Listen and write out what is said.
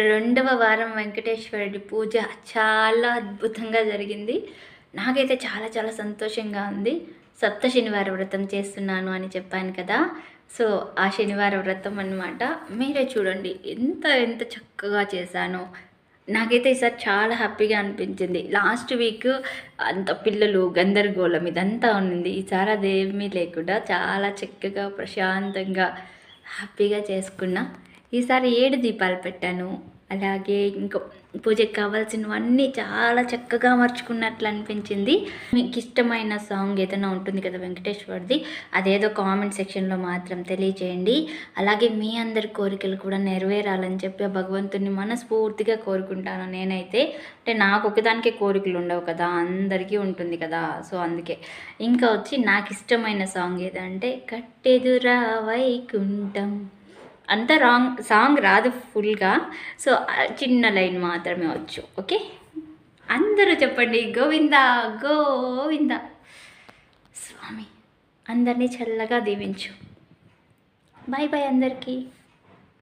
రెండవ వారం వెంకటేశ్వరుడి పూజ చాలా అద్భుతంగా జరిగింది. నాకైతే చాలా చాలా సంతోషంగా ఉంది. సప్త శనివార వ్రతం చేస్తున్నాను అని చెప్పాను కదా. సో ఆ శనివార వ్రతం అన్నమాట. మీరే చూడండి ఎంత ఎంత చక్కగా చేశానో. నాకైతే ఈసారి చాలా హ్యాపీగా అనిపించింది. లాస్ట్ వీక్ అంత పిల్లలు గందరగోళం ఇదంతా ఉన్నింది. ఈసారి అదేమీ లేకుండా చాలా చక్కగా ప్రశాంతంగా హ్యాపీగా చేసుకున్నా. ఈసారి ఏడు దీపాలు పెట్టాను. అలాగే ఇంకో పూజకి కావాల్సినవన్నీ చాలా చక్కగా మర్చుకున్నట్లు అనిపించింది. మీకు ఇష్టమైన సాంగ్ ఏదైనా ఉంటుంది కదా వెంకటేశ్వర్ది అదేదో కామెంట్ సెక్షన్లో మాత్రం తెలియచేయండి. అలాగే మీ అందరి కోరికలు కూడా నెరవేరాలని చెప్పి ఆ భగవంతుని మనస్ఫూర్తిగా కోరుకుంటాను నేనైతే. అంటే నాకు ఒకదానికే కోరికలు ఉండవు కదా అందరికీ ఉంటుంది కదా సో అందుకే. ఇంకా వచ్చి నాకు ఇష్టమైన సాంగ్ ఏదంటే కట్టెదురా వైకుంఠం. అంత రాంగ్ సాంగ్ రాదు ఫుల్గా. సో చిన్న లైన్ మాత్రమే వచ్చు ఓకే? అందరూ చెప్పండి. గోవింద గోవింద. స్వామి అందరినీ చల్లగా దీవించు. బాయ్ బాయ్ అందరికీ.